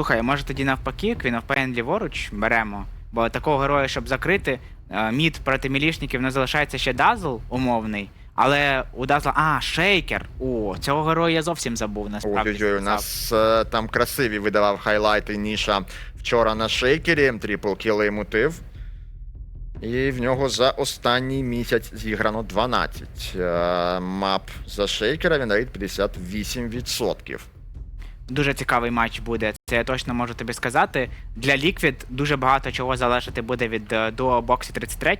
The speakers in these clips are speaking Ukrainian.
Слухай, може тоді навпаки, Квінофпейн ліворуч беремо. Бо такого героя, щоб закрити, е, мід проти мілішників не залишається ще Дазл умовний. Але у Дазла. А, шейкер. О, цього героя я зовсім забув, насправді. Ой-ой-ой, у нас е, там красиві видавав хайлайти Ніша вчора на шейкері, трипл кіли мутив. І в нього за останній місяць зіграно 12. Е, мап за шейкера він рейд 58%. Дуже цікавий матч буде. Це я точно можу тобі сказати. Для Liquid дуже багато чого залежати буде від е, дуо боксі 33.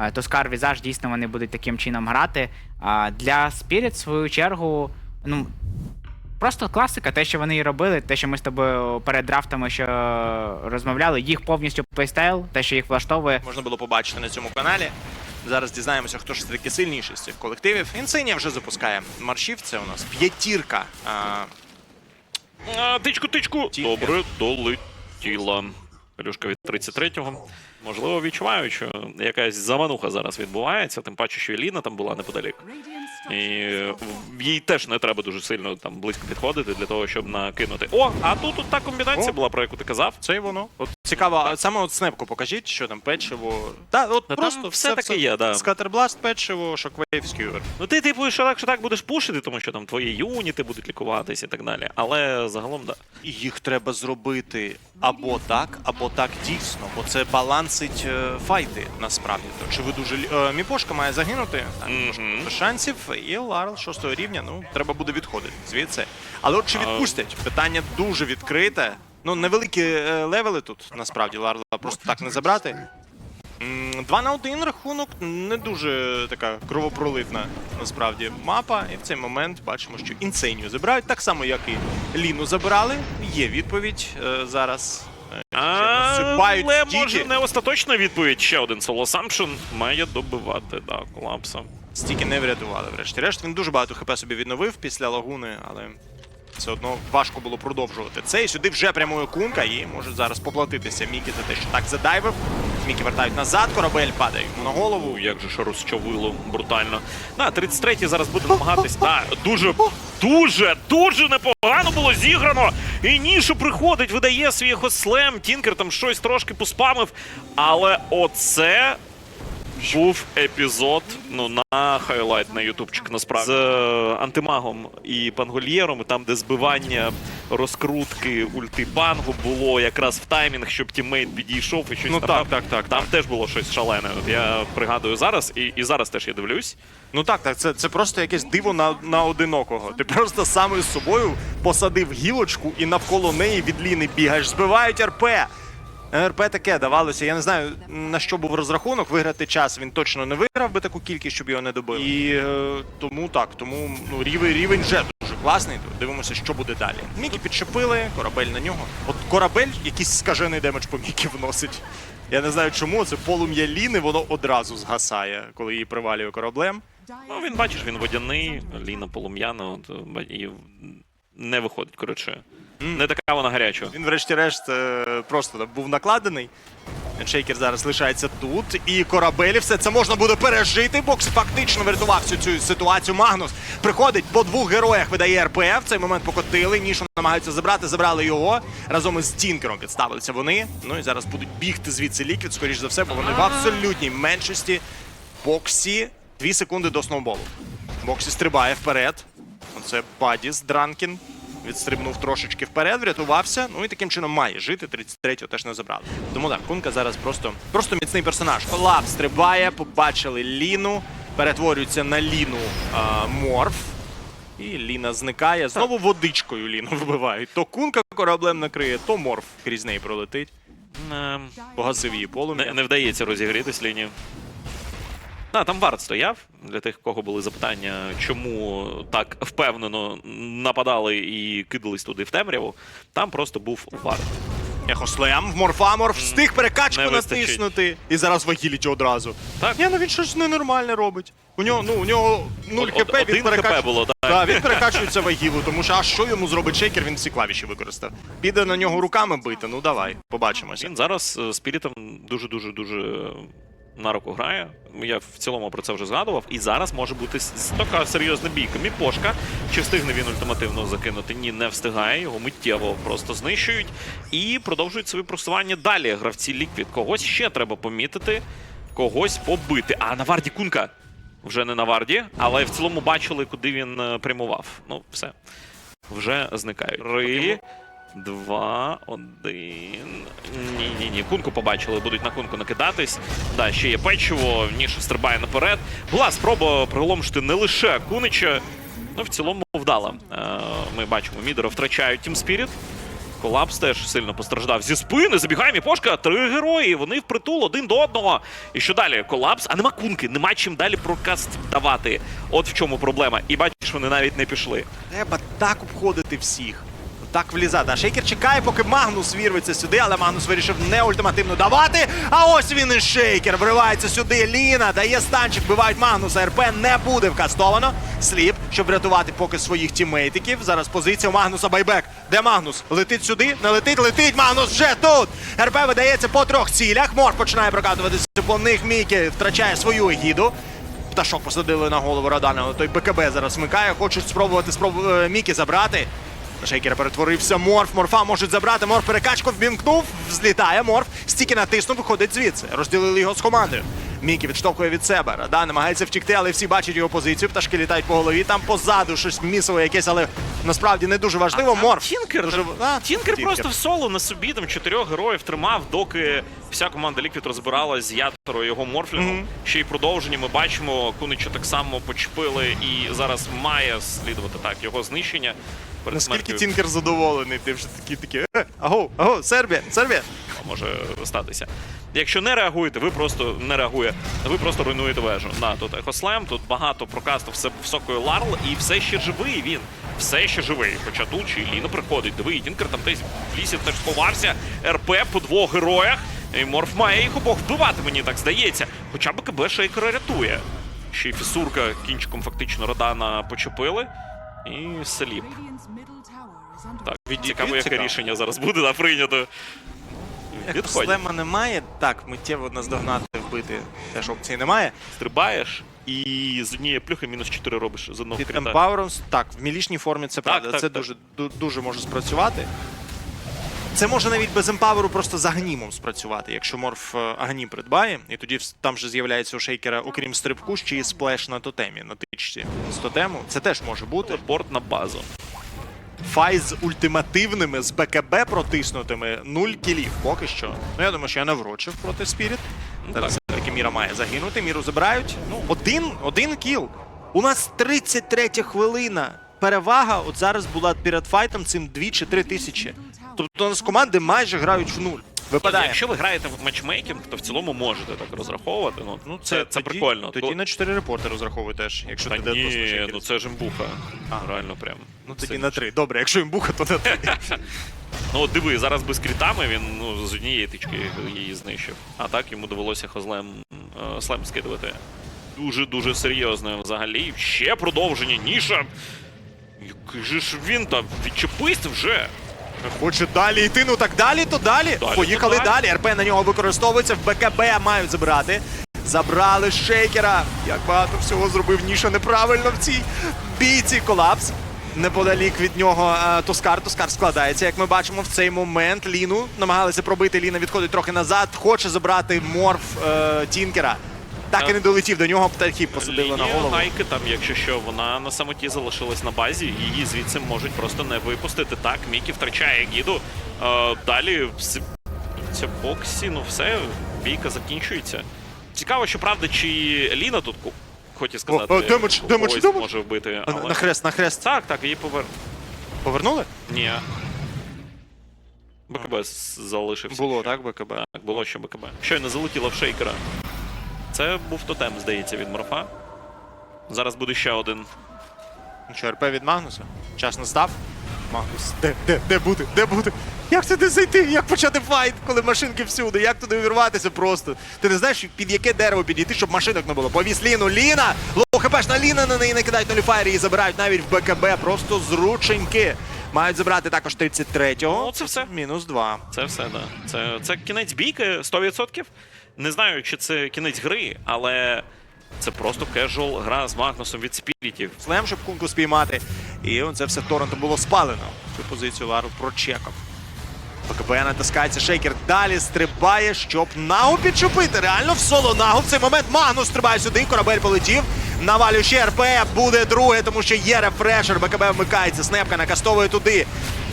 Е, Тоскар Візаж дійсно вони будуть таким чином грати. Для Spirit, в свою чергу, ну. Просто класика, те, що вони і робили, те, що ми з тобою перед драфтами що розмовляли, їх повністю плейстайл, те, що їх влаштовує. можна було побачити на цьому каналі. Зараз дізнаємося, хто ж таки сильніший з цих колективів. Інсинія вже запускає маршів. Це у нас п'ятірка. А, тичку, тичку. Добре, долетіла. Плюшка від 33-го. Можливо, відчуваю, що якась замануха зараз відбувається, тим паче, що і Ліна там була неподалік. І е, їй теж не треба дуже сильно там близько підходити для того, щоб накинути. О, а тут от та комбінація О. була, про яку ти казав. це і воно. От цікаво, а саме от снепку покажіть, що там печиво. Та, от Та просто там все таки є, да. Скатербласт, печиво, шоквейв, скювер. Ну ти, типу, що так, що так будеш пушити, тому що там твої юніти будуть лікуватись і так далі. Але загалом, да. І їх треба зробити або так, або так дійсно, бо це балансить е, файти насправді. То чи ви дуже лі- е, міпошка має загинути? Там Мгм. трошки І Ларл шостого рівня. Ну треба буде відходити звідси. Але от чи відпустять? Питання дуже відкрите. Ну невеликі е, левели тут насправді Ларла просто так не забрати. М, Два на один рахунок не дуже така кровопролитна насправді мапа. І в цей момент бачимо, що інсейнію забирають так само, як і Ліну забирали. Є відповідь е, зараз. Насипають Але може не остаточна відповідь. Ще один соло самшин має добивати да, колапса. Стіки не врятували, врешті-решт. Він дуже багато хп собі відновив після лагуни, але все одно важко було продовжувати це. І сюди вже прямує кунка і може зараз поплатитися Мікі за те, що так задайвив. Мікі вертають назад, корабель падає на голову. Як же ж розчавило брутально. Да, 33-й зараз буде намагатись. Да, дуже, дуже, дуже непогано було зіграно. І Нішу приходить, видає свій хослем. Тінкер там щось трошки поспамив. Але оце. Був епізод ну на хайлайт на ютубчик насправді з е, антимагом і пангольєром, там, де збивання розкрутки ульти пангу було якраз в таймінг, щоб тіммейт підійшов і щось Ну так, так, так, Там теж було щось шалене. От я пригадую зараз, і, і зараз теж я дивлюсь. Ну так, так, це, це просто якесь диво на, на одинокого. Ти просто сам із собою посадив гілочку і навколо неї від ліни бігаєш. Збивають РП. РП таке давалося. Я не знаю на що був розрахунок. Виграти час він точно не виграв би таку кількість, щоб його не добили. І е, тому так, тому ну рівень рівень вже дуже класний. Дивимося, що буде далі. Мікі підчепили, корабель на нього. От корабель якийсь скажений демедж по Мікі вносить. Я не знаю чому. Це полум'я ліни, воно одразу згасає, коли її привалює кораблем. Ну він бачиш, він водяний, Ліна полум'яна, от, і не виходить. Коротше, не така вона гаряча. Він, врешті-решт, е, просто був накладений. Шейкер зараз лишається тут, і корабелі все це можна буде пережити. Бокс фактично врятував всю цю ситуацію. Магнус приходить по двох героях, видає РП. В цей момент покотили. Нішу намагаються забрати, забрали його. Разом із Тінкером підставилися вони. Ну і зараз будуть бігти звідси ліквід, скоріш за все, бо вони в абсолютній меншості. Боксі дві секунди до сноуболу. Боксі стрибає вперед. Оце Бадіс Дранкін. Відстрибнув трошечки вперед, врятувався. Ну і таким чином має жити. 33-го теж не забрали. Тому так, Кунка зараз просто, просто міцний персонаж. Колап стрибає, побачили Ліну, перетворюється на Ліну а, Морф. І Ліна зникає. Знову водичкою Ліну вбивають. То кунка кораблем накриє, то морф крізь неї пролетить. Е, Погасив її полум'я. Не, не вдається розігрітись лінію. А, там варт стояв. Для тих, кого були запитання, чому так впевнено нападали і кидались туди в темряву. Там просто був варт. Ехослем в морфамор встиг перекачку Не натиснути. І зараз вагіліті одразу. Так. Ні, ну він щось ненормальне робить. У нього, ну, у нього 0 Од- хп, один він перекачує. хп було, так. Так, він перекачується вагілу, тому що а що йому зробить шейкер, він всі клавіші використав. Піде на нього руками бити, ну давай, побачимося. Він зараз е, спірітом дуже-дуже дуже на руку грає. Я в цілому про це вже згадував. І зараз може бути така серйозна бійка. Міпошка. Чи встигне він ультимативно закинути? Ні, не встигає. Його миттєво просто знищують. І продовжують своє просування далі. Гравці Ліквід. Когось ще треба помітити, когось побити. А на варді кунка. Вже не на варді, але в цілому бачили, куди він е, прямував. Ну, все. Вже зникають. Три, два, один. Ні, ні. Кунку побачили, будуть на кунку накидатись. Да, ще є печиво, ніша стрибає наперед. Була спроба приголомшити не лише Кунича, ну в цілому вдала. Е, Ми бачимо, мідера втрачають Team Spirit. Колапс теж сильно постраждав зі спини. Забігає Міпошка. Три герої. Вони впритул один до одного. І що далі? Колапс, а нема кунки, нема чим далі прокаст давати. От в чому проблема. І бачиш, вони навіть не пішли. Треба так обходити всіх. Так влізати. А Шейкер чекає, поки Магнус вірветься сюди, але Магнус вирішив не ультимативно давати. А ось він і Шейкер. Вривається сюди. Ліна дає станчик, вбивають Магнуса. РП не буде вкастовано. Сліп, щоб врятувати поки своїх тіммейтиків. Зараз позиція у Магнуса байбек. Де Магнус? Летить сюди? Не летить, летить. Магнус вже тут. РП видається по трьох цілях. Мор починає прокатуватися по них. Мікі втрачає свою егіду. Пташок посадили на голову Радана, той БКБ зараз смикає, хочуть спробувати спробу... е, Мікі забрати. На Шейкера перетворився Морф. Морфа можуть забрати. Морф перекачку вмімкнув. взлітає Морф. Стільки натиснув, виходить звідси. Розділили його з командою. Мікі відштовхує від себе. Радан намагається втікти, але всі бачать його позицію. Пташки літають по голові. Там позаду щось місове якесь, але насправді не дуже важливо. А Морф. Тінкер, Дуже... А, Тінкер просто в соло на собі там чотирьох героїв тримав, доки вся команда Ліквід розбиралась з Яторо його морфлінгом. Мгм. Ще й продовження ми бачимо, Кунича так само почепили, і зараз має слідувати так його знищення. Наскільки Тінкер задоволений, ти вже такі такі. «Е, Аго, аго, Сербія, Сербія. Може статися. Якщо не реагуєте, ви просто не реагує. Ви просто руйнуєте вежу. Да, тут ехослем, тут багато прокасту все високої ларл, і все ще живий він. Все ще живий. Хоча тут чи Ліна приходить. Диви, і там десь в лісі теж сховався. РП по двох героях. І Морф має їх обох вбивати, мені так здається. Хоча б КБ Шейкера рятує. Ще й фісурка кінчиком фактично Родана почепили. І under Так, цікаво, яке рішення зараз буде да, прийнято. Слема немає. Так, миттєво наздогнати, вбити теж опції немає. стрибаєш і з однієї плюхи мінус 4 робиш з одного Під крита. емпавером, так, в мілішній формі це правда. так, це так. дуже ду- дуже може спрацювати. Це може навіть без емпаверу просто з агнімом спрацювати, якщо морф е, агнім придбає, і тоді вс- там же з'являється у шейкера, окрім стрибку, ще й сплеш на тотемі, на тичці з тотему. Це теж може бути. Телепорт на базу. Файт з ультимативними, з БКБ протиснутими, нуль кілів поки що. Ну я думаю, що я наврочив проти Спіріт. Ну, Зараз так. все-таки Міра має загинути, Міру забирають. Ну, один, один кіл. У нас 33 хвилина. Перевага от зараз була перед файтом цим 2 чи 3 тисячі. Тобто у нас команди майже грають в нуль. Випадає. Якщо ви граєте в матчмейкінг, то в цілому можете так розраховувати. Ну, Ну, це, це, тоді- прикольно. Тоді То- на 4 репорти розраховуй теж, якщо Та ти ні, ну це ж імбуха. А. Реально прям. Ну тоді на 3. Добре, якщо їм буха, то на 3. Ну от диви, зараз без крітами він ну, з однієї тички її знищив. А так йому довелося хозлем е, слем скидувати. Дуже-дуже серйозно взагалі. Ще продовження, ніша. Який же ж він там? Відчепись вже. Хоче далі йти, ну так далі, то далі. Далі, Поїхали то далі. далі. РП на нього використовується, в БКБ мають забрати. Забрали шейкера. Як багато всього зробив Ніша неправильно в цій бійці. Колапс. Неподалік від нього е, Тускар. Тускар складається, як ми бачимо в цей момент. Ліну намагалися пробити. Ліна відходить трохи назад. Хоче забрати морф е, Тінкера. Так і не долетів до нього. Птахів посадили на голову. гайки там, якщо що, вона на самоті залишилась на базі, її звідси можуть просто не випустити. Так, Мікі втрачає гіду. Е, далі це боксі, ну все, бійка закінчується. Цікаво, що правда, чи Ліна тут хотів сказати, О, демедж, демедж, демедж. може вбити. Але... На хрест, на хрест. Так, так, її повер. Повернули? Ні. БКБ залишився. Було, так, БКБ. Так, було ще БКБ. Щойно залетіло в шейкера. Це був тотем, здається, від морфа. Зараз буде ще один. Що, РП від Магнуса? Час настав. Магнус, де, де, де бути? Де бути? Як туди зайти? Як почати файт, коли машинки всюди? Як туди увірватися просто? Ти не знаєш, під яке дерево підійти, щоб машинок не було. Повіс Ліну. Ліна! Лоу хпшна Ліна на неї накидають нуліфайр, її забирають навіть в БКБ. Просто зрученьки. Мають забрати також 33-го. Ну, це все. Мінус 2. Це все, да. Це, це кінець бійки 100%. Не знаю, чи це кінець гри, але це просто кежуал гра з Магнусом від спірітів. Слем, щоб кунку спіймати. І це все Торренту було спалено. Цю позицію Лару прочекав. ПКБ натискається шейкер. Далі стрибає, щоб нагу підчепити. Реально в соло нагу. В цей момент Магнус стрибає сюди. Корабель полетів. Навалює ще РП. Буде друге, тому що є рефрешер. БКБ вмикається. Снепка накастовує туди.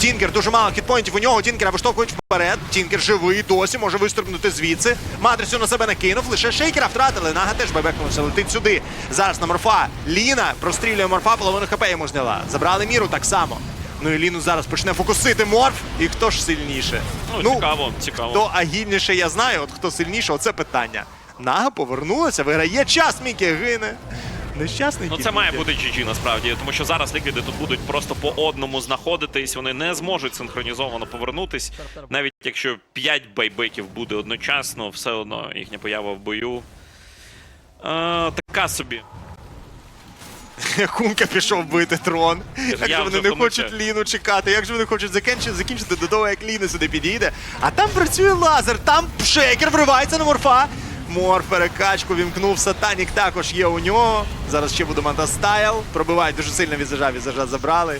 Тінкер дуже мало хітпоінтів у нього. Тінкера виштовхують вперед. Тінкер живий досі, може вистрибнути звідси. Матрицю на себе накинув. Лише шейкера втратили. Нага теж бебекнувся. Летить сюди. Зараз на морфа. Ліна прострілює морфа, половину хп йому зняла. Забрали міру так само. Ну і Ліну зараз почне фокусити морф. І хто ж сильніше? Ну, цікаво, цікаво. Хто агільніше, я знаю. От хто сильніше, оце питання. Нага повернулася, виграє час, Мікі гине. Нещасний Ну це має бути GG насправді, тому що зараз ліквіди тут будуть просто по одному знаходитись, вони не зможуть синхронізовано повернутись. Навіть якщо 5 байбеків буде одночасно, все одно їхня поява в бою. Е, така собі. Кунка пішов бити трон. Як же вони не хочуть Ліну чекати, як же вони хочуть закінчити, закінчити до того, як Ліна сюди підійде. А там працює лазер, там шейкер вривається на морфа. Морф перекачку вімкнув, сатанік також є у нього. Зараз ще буде Мантастайл. Пробивають дуже сильно візажа, візажа забрали.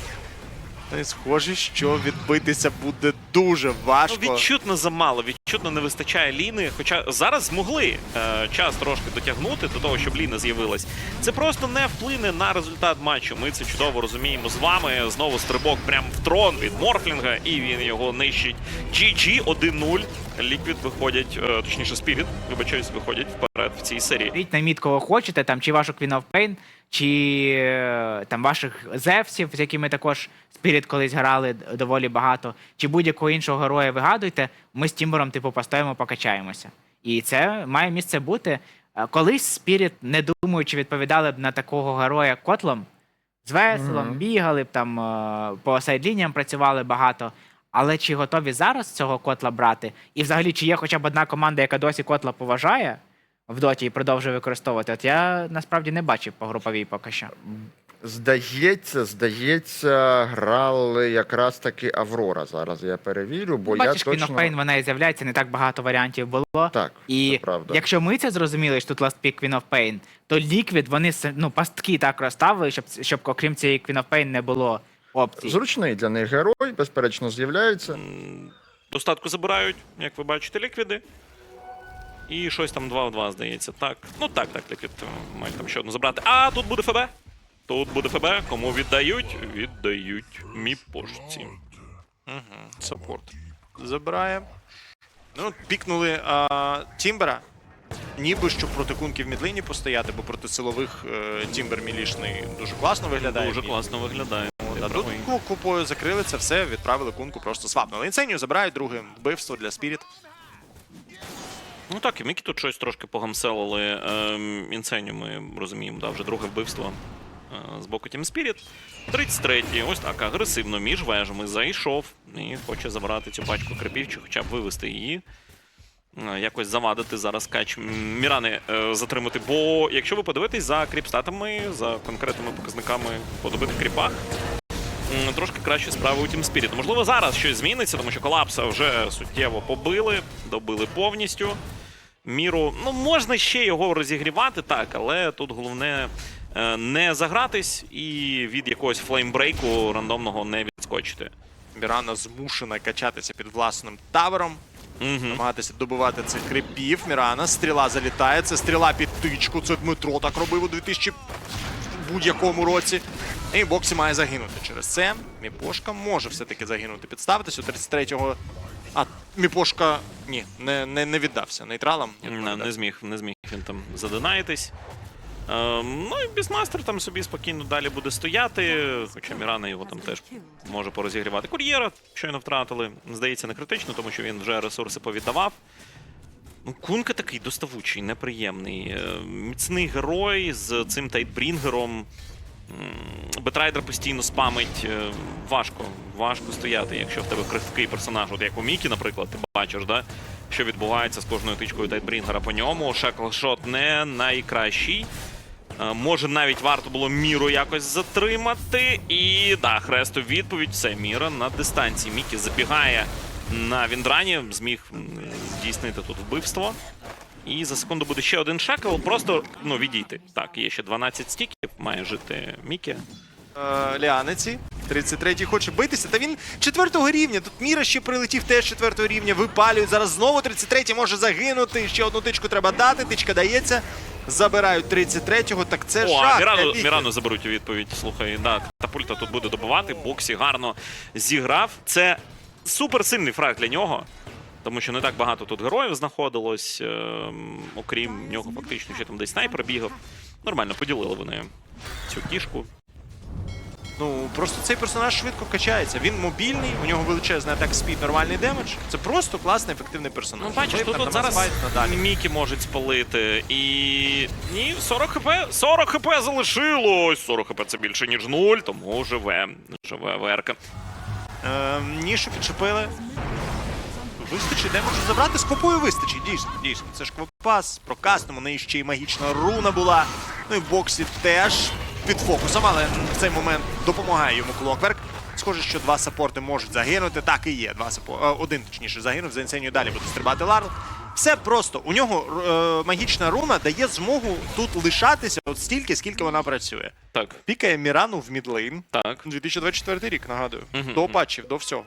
Та й схоже, що відбитися буде дуже важко. Ну, відчутно замало, відчутно не вистачає Ліни. Хоча зараз змогли е, час трошки дотягнути до того, щоб Ліна з'явилась. Це просто не вплине на результат матчу. Ми це чудово розуміємо з вами. Знову стрибок прямо в трон від Морфлінга, і він його нищить. GG 1-0. Ліквід виходять, е, точніше, Спіріт, вибачаюсь, виходять вперед в цій серії. Беріть на мід кого хочете, там чи вашу Queen of Pain, чи е, там ваших зевсів, з якими також Spirit колись грали доволі багато, чи будь-якого іншого героя вигадуйте, ми з Тімбором, типу, постоїмо, покачаємося. І це має місце бути. Е, Колись Spirit, не думаючи, відповідали б на такого героя котлом, з веселом, бігали б там е, по сайдлініям працювали багато. Але чи готові зараз цього котла брати? І взагалі, чи є хоча б одна команда, яка досі котла поважає в доті і продовжує використовувати? От я насправді не бачив по груповій поки що. Здається, здається, грали якраз таки Аврора. Зараз я перевірю, бо Бачиш, я Queen of Pain, вона і з'являється, не так багато варіантів було. Так, І це правда. якщо ми це зрозуміли, що тут Last Pick Queen of Pain, то Liquid, вони ну, пастки так розставили, щоб, щоб окрім цієї Queen of Pain не було опцій. Зручний для них герой, безперечно, з'являється. Достатку забирають, як ви бачите, ліквіди. І щось там 2 в 2, здається. Так. Ну так, так, ліквід мають там ще одну забрати. А тут буде ФБ. Тут буде ФБ. Кому віддають? Віддають міпошці. Саппорт. Забирає. Ну, пікнули а, Тімбера. Ніби щоб проти кунків в мідлині постояти, бо проти силових е, Тімбер мілішний дуже класно виглядає. Дуже класно виглядає. А тут купою закрили це все, відправили кунку, просто свапнули. Інсенію забирають друге вбивство для Спіріт. Ну так, і Мікі тут щось трошки погамселили. Ем, Інсеню ми розуміємо, да, вже друге вбивство е, з боку Team Spirit. 33-й, ось так, агресивно між вежами зайшов і хоче забрати цю пачку крипів, чи хоча б вивести її. Е, Якось завадити зараз кач Мірани е, затримати. Бо якщо ви подивитесь за кріпстатами, за конкретними показниками по добитих кріпах, трошки краще справи у Team Spirit. Можливо, зараз щось зміниться, тому що колапса вже суттєво побили, добили повністю. Міру, ну можна ще його розігрівати, так, але тут головне е, не загратись і від якогось флеймбрейку рандомного не відскочити. Мірана змушена качатися під власним тавером, Угу. намагатися добивати цих крипів. Мірана, стріла залітає. Це стріла під тичку. Це Дмитро так робив у 2000 будь-якому році. І боксі має загинути через це. Міпошка може все-таки загинути. Підставитись у 33-го. А, Міпошка ні, не, не, не віддався нейтралам. Не, не зміг, не зміг він там задонаїтись. Ем, ну і Бісмастер там собі спокійно далі буде стояти, хоча Мірана його там теж може порозігрівати. Кур'єра щойно втратили. Здається, не критично, тому що він вже ресурси повіддавав. Ну, Кунка такий доставучий, неприємний. Е, Міцний герой з цим тайтбрінгером. Бетрайдер постійно спамить. Е, Важко, важко стояти, якщо в тебе кривкий персонаж, от як у Мікі, наприклад, ти бачиш, да? що відбувається з кожною тичкою Тайтбрінгера по ньому. Шеклшот не найкращий. Е, Може, навіть варто було міру якось затримати. І да, хресту відповідь. Все, міра на дистанції. Мікі забігає на Віндрані, зміг здійснити тут вбивство. І за секунду буде ще один шакал, просто ну, відійти. Так, є ще 12 стіків, має жити Мікі. Е, Ліаниці. 33-й хоче битися. Та він четвертого рівня. Тут Міра ще прилетів теж четвертого рівня. Випалюють. Зараз знову 33-й може загинути. Ще одну тичку треба дати. Тичка дається. Забирають 33-го. Так це О, для Мірану, Мірану заберуть у відповідь. Слухай, да, катапульта тут буде добивати. Боксі гарно зіграв. Це суперсильний фраг для нього. Тому що не так багато тут героїв знаходилось. ем, окрім нього, фактично, ще там десь снайпер бігав. Нормально поділили вони цю кішку. Ну просто цей персонаж швидко качається. Він мобільний, у нього величезний атак спід, нормальний демедж. Це просто класний, ефективний персонаж. Ну, бачиш, тут от зараз надалі. Мікі можуть спалити. І. Ні, 40 хп. 40 хп залишилось. 40 хп це більше, ніж 0, тому живе. Живе Верка. Е, нішу підчепили. Вистачить, де можуть забрати, з квапою вистачить, дійсно, дійсно. Це ж квапас, прокаснемо, у неї ще й магічна руна була. Ну і в боксі теж під фокусом, але в цей момент допомагає йому Клокверк. Схоже, що два саппорти можуть загинути. Так і є. Два саппо... е, Один, точніше, загинув, за інсенію далі буде стрибати Ларл. Все просто. У нього е, магічна руна дає змогу тут лишатися от стільки, скільки вона працює. Так, Пікає Мірану в мідлейн. так. 2024 рік, нагадую. Мгм, До мгм. патчів, до всього.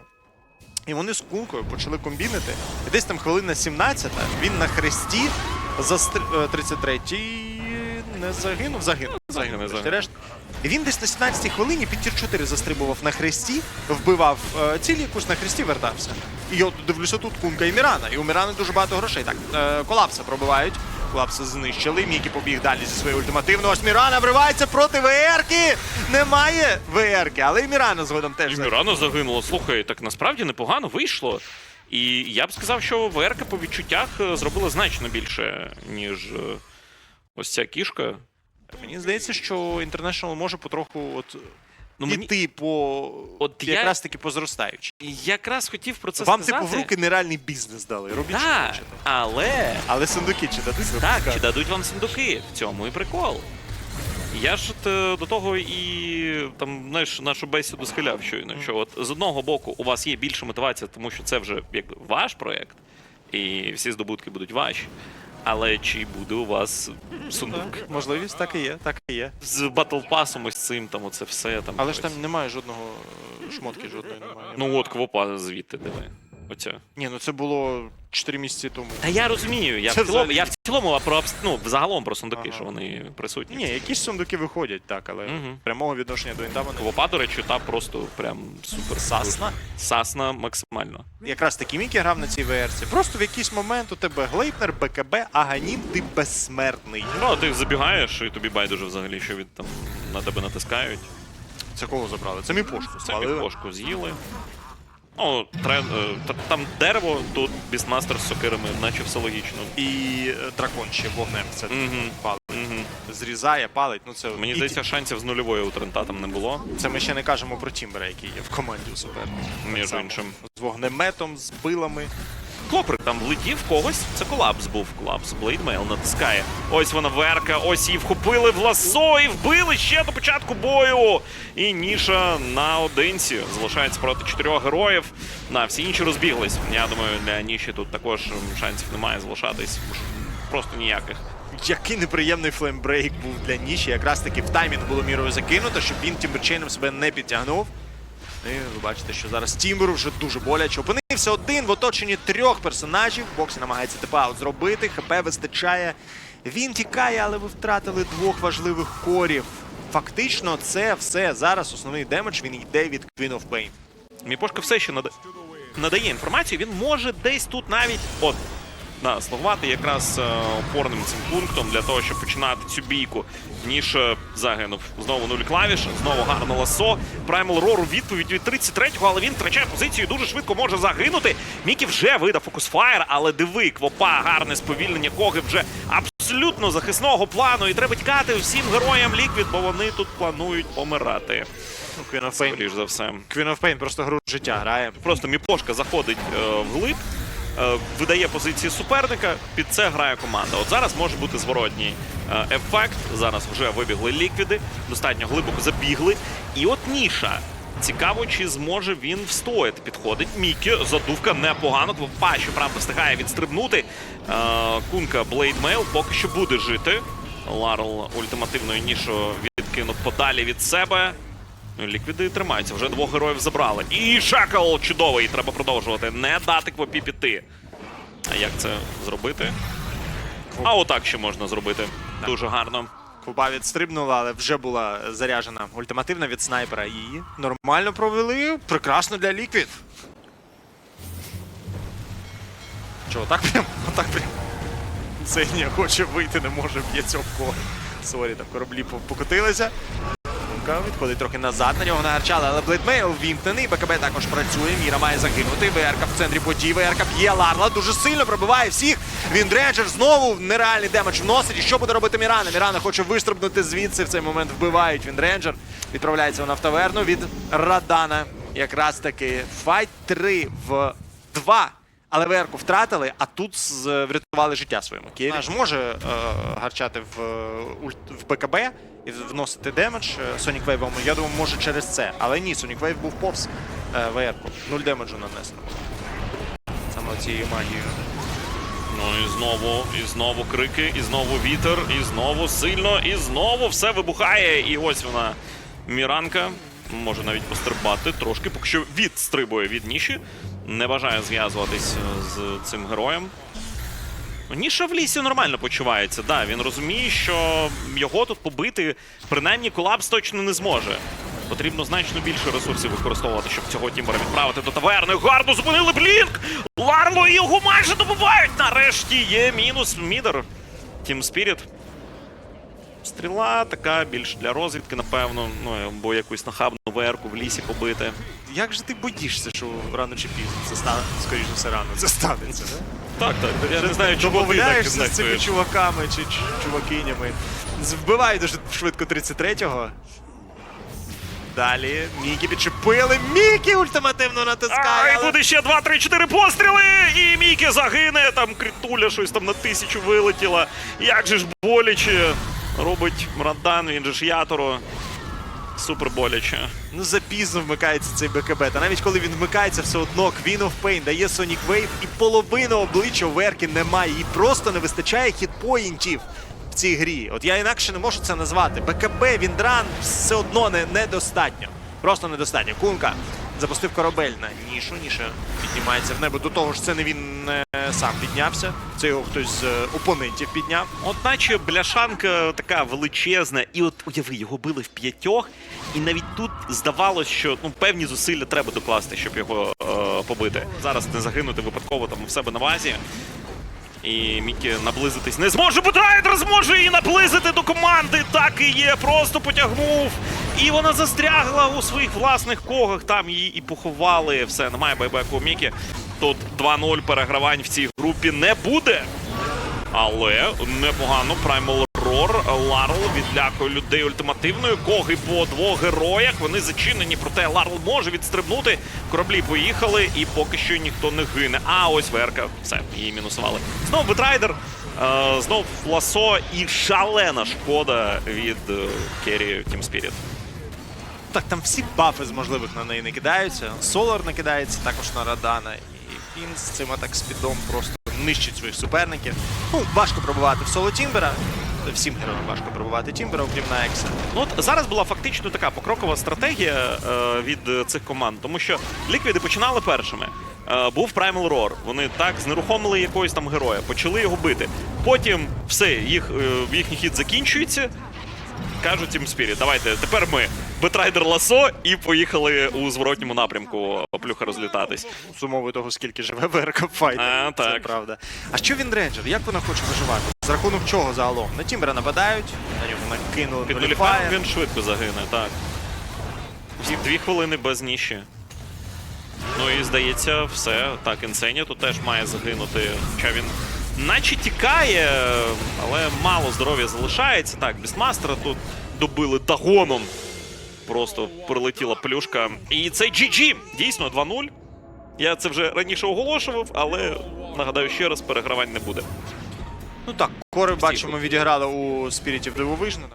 І вони з кункою почали комбінити. І десь там хвилина 17 він на хресті за 33-й не загинув, загинув. Загинув, загинув. І він десь на 17-й хвилині під тір 4 застрибував на хресті, вбивав е, цілі, якусь на хресті вертався. І я дивлюся тут кунка і Мірана. І у Мірани дуже багато грошей. Так, е, колапса пробивають. Колапса знищили. Мікі побіг далі зі своєю ультимативною. Ось Мірана вривається проти ВРки. Немає ВРки, але і Мірана згодом теж. І Мірано загинуло. Слухай, так насправді непогано вийшло. І я б сказав, що ВРК по відчуттях е, зробила значно більше, ніж е, ось ця кішка. Мені здається, що International може потроху от Ну, мені- іти по От я- якраз таки по зростаючій. Якраз хотів про це Вам сказати. типу в руки нереальний бізнес дали. Робіть що Так, хочете. але Але сундуки чи дадуть? так, чи дадуть вам сундуки? В цьому і прикол. Я ж от, е, до того і там знаєш нашу бесіду схиляв щойно. Що от з одного боку у вас є більша мотивація, тому що це вже якби ваш проект, і всі здобутки будуть ваші. Але чи буде у вас сундук можливість, так і є, так і є. з батл пасом ось цим, там оце все там. Але ж там немає жодного е, шмотки, жодної немає. Ну от квопа звідти диви. Оця. Ні, ну це було 4 місяці тому. Та я розумію, я в цілому, взагалі- я в цілому а про абс- ну, загалом про сундуки, Ага. що вони присутні. Ні, якісь сундуки виходять, так, але Мгм. прямого відношення до інтаму не Квопа, до речі, та просто прям супер Сасна. Сасна максимально. Якраз таки Мікі грав на цій ВРці. Просто в якийсь момент у тебе Глейпнер, БКБ, Аганім, ти безсмертний. Ну, а ти забігаєш, і тобі байдуже взагалі, що від там на тебе натискають. Це кого забрали? Це мій пошку. Це спалили. кошку з'їли. Ну, трен, е, там дерево, тут бісмастер з сокирами, наче все логічно. І е, дракон ще вогнем це Мгм. палить. Мгм. Зрізає, палить. Ну це Мені і здається, шансів з нульової у Трента там не було, ті- це ми ще не кажемо про Тімбера, який є в команді у суперника. Так між само. іншим. З вогнеметом, з пилами. Клоприк там влетів когось. Це колапс був. Колапс. Блейдмейл натискає. Ось вона верка, ось її вхопили в ласо і вбили ще до початку бою. І Ніша наодинці залишається проти чотирьох героїв. На всі інші розбіглись. Я думаю, для Ніші тут також шансів немає залишатись. Просто ніяких. Який неприємний флеймбрейк був для Ніші. Якраз таки в таймінг було мірою закинуто, щоб він Тімберчейном себе не підтягнув. І ви бачите, що зараз Тімберу вже дуже боляче. Опинився один в оточенні трьох персонажів. Боксі намагається типаут зробити. ХП вистачає. Він тікає, але ви втратили двох важливих корів. Фактично, це все зараз основний демедж. Він йде від Queen of Pain. Міпошка все ще надає інформацію. Він може десь тут навіть от слугувати якраз е, опорним цим пунктом для того, щоб починати цю бійку. Ніж е, загинув. Знову нуль клавіш, знову гарно ласо. Праймал Рору відповідь від 33-го, але він втрачає позицію дуже швидко може загинути. Мікі вже видав фокусфаєр, але диви, квопа, гарне сповільнення коги вже абсолютно захисного плану. І треба тікати всім героям Ліквід, бо вони тут планують помирати. Queen of Pain. За все. Queen of Pain просто гру життя грає. Просто міпошка заходить е, вглиб, видає позиції суперника, під це грає команда. От зараз може бути зворотній е, ефект. Зараз вже вибігли ліквіди, достатньо глибоко забігли. І от ніша. Цікаво, чи зможе він встояти. Підходить. Мікі, задувка непогано. Квапа, щоправда, встигає відстрибнути. Е, Кунка Блейдмейл поки що буде жити. Ларл ультимативною нішу відкинув подалі від себе. Ну, Ліквіди тримаються, вже двох героїв забрали. І Шакал чудовий, треба продовжувати. Не дати Квапі піти. А як це зробити? А отак ще можна зробити. Дуже гарно. Куба відстрибнула, але вже була заряджена ультимативна від снайпера. І нормально провели. Прекрасно для ліквід. Чого, так прям? Отак прям. Сенія хоче вийти, не може б'ється в кор. Сорі, там кораблі покотилися. Кунка відходить трохи назад, на нього нагарчали, але Блейдмейл вімкнений. БКБ також працює. Міра має загинути. ВРК в центрі подій. ВРК б'є Ларла. Дуже сильно пробиває всіх. Він дренджер знову нереальний демедж вносить. І що буде робити Мірана? Мірана хоче вистрибнути звідси. В цей момент вбивають Віндренджер. Відправляється вона в таверну від Радана. Якраз таки файт 3 в 2. Але ВР-ку втратили, а тут врятували життя своєму. Кері ж може е, гарчати в, е, в БКБ і вносити демедж е, Sonic Wave. Я думаю, може через це. Але ні, Sonic Wave був повз е, ВР-ку. Нуль демеджу нанесено. Саме цією магією. Ну і знову, і знову крики, і знову вітер, і знову сильно, і знову все вибухає. І ось вона, Міранка. Може навіть пострибати трошки, поки що відстрибує від ніші. Не бажає зв'язуватись е, з цим героєм. Ніша в лісі нормально почувається. Да, він розуміє, що його тут побити, принаймні колапс точно не зможе. Потрібно значно більше ресурсів використовувати, щоб цього тімбера відправити до таверни. Гарно зупинили блінк! Ларло його майже добивають! Нарешті є мінус мідер. Тім Спіріт. Стріла така більш для розвідки, напевно. Ну, або якусь нахабну верку в лісі побити. Як же ти боїшся, що рано чи пізно це стане, скоріше за все, рано це станеться, не? Так, так. Я не знаю, чому ти так з цими чуваками чи чувакинями. Вбивають дуже швидко 33-го. Далі Мікі підчепили. Мікі ультимативно натискає. Ай, буде ще 2, 3, 4 постріли! І Мікі загине. Там критуля щось там на тисячу вилетіла. Як же ж боляче робить Радан, він же ж яторо. Супер боляче. Ну запізно вмикається цей БКБ. Та навіть коли він вмикається, все одно Queen of Pain дає Sonic Wave і половину обличчя Верки немає. Їй просто не вистачає хітпоінтів в цій грі. От я інакше не можу це назвати. БКБ, Віндран все одно не, недостатньо. Просто недостатньо. Кунка запустив корабель на нішу. Ніша піднімається в небо. До того ж, це не він не сам піднявся. Це його хтось з опонентів підняв. От наче бляшанка така величезна, і от уяви, його били в п'ятьох, і навіть тут здавалось, що ну певні зусилля треба докласти, щоб його е, побити. Зараз не загинути випадково там у себе на вазі. І Мікі наблизитись не зможе, бо Райдер зможе її наблизити до команди. Так і є, просто потягнув. І вона застрягла у своїх власних когах. Там її і поховали. Все, немає байбеку Мікі. Тут 2-0 перегравань в цій групі не буде. Але непогано Primal Roar, Ларл відлякує людей ультимативною. Коги по двох героях. Вони зачинені, проте Ларл може відстрибнути. Кораблі поїхали, і поки що ніхто не гине. А ось Верка. Все, її мінусували. Знов Бетрайдер, е, знов ласо і шалена шкода від е, Керрі Team Spirit. Так, там всі бафи з можливих на неї не кидаються. Солар не також на Радана. І він з цим атак спідом просто нищить своїх суперників. Ну, важко пробивати в соло Тімбера. Всім героям важко пробувати Тімбера, окрім Найкса. Ну от зараз була фактично така покрокова стратегія е, від цих команд, тому що ліквіди починали першими. Е, був Primal Roar. Вони так знерухомили якогось там героя, почали його бити. Потім все, їх, е, їхній хід закінчується. Кажуть Team Spirit, давайте тепер ми Бетрайдер Ласо і поїхали у зворотньому напрямку плюха розлітатись. З умови того, скільки живе ВРК Файт. А, Це так. правда. А що він рейнджер? Як вона хоче виживати? За рахунок чого загалом? На Тімбера нападають, на нього накинули Під нуліфаєм він швидко загине, так. Дві хвилини без ніші. Ну і здається, все. Так, Інсені тут теж має загинути. Хоча він наче тікає, але мало здоров'я залишається. Так, Бісмастера тут добили дагоном. Просто прилетіла плюшка. І це GG! Дійсно, 2-0. Я це вже раніше оголошував, але нагадаю ще раз, перегравань не буде. Ну так, кори бачимо відіграли у Спірітів Дивовижна.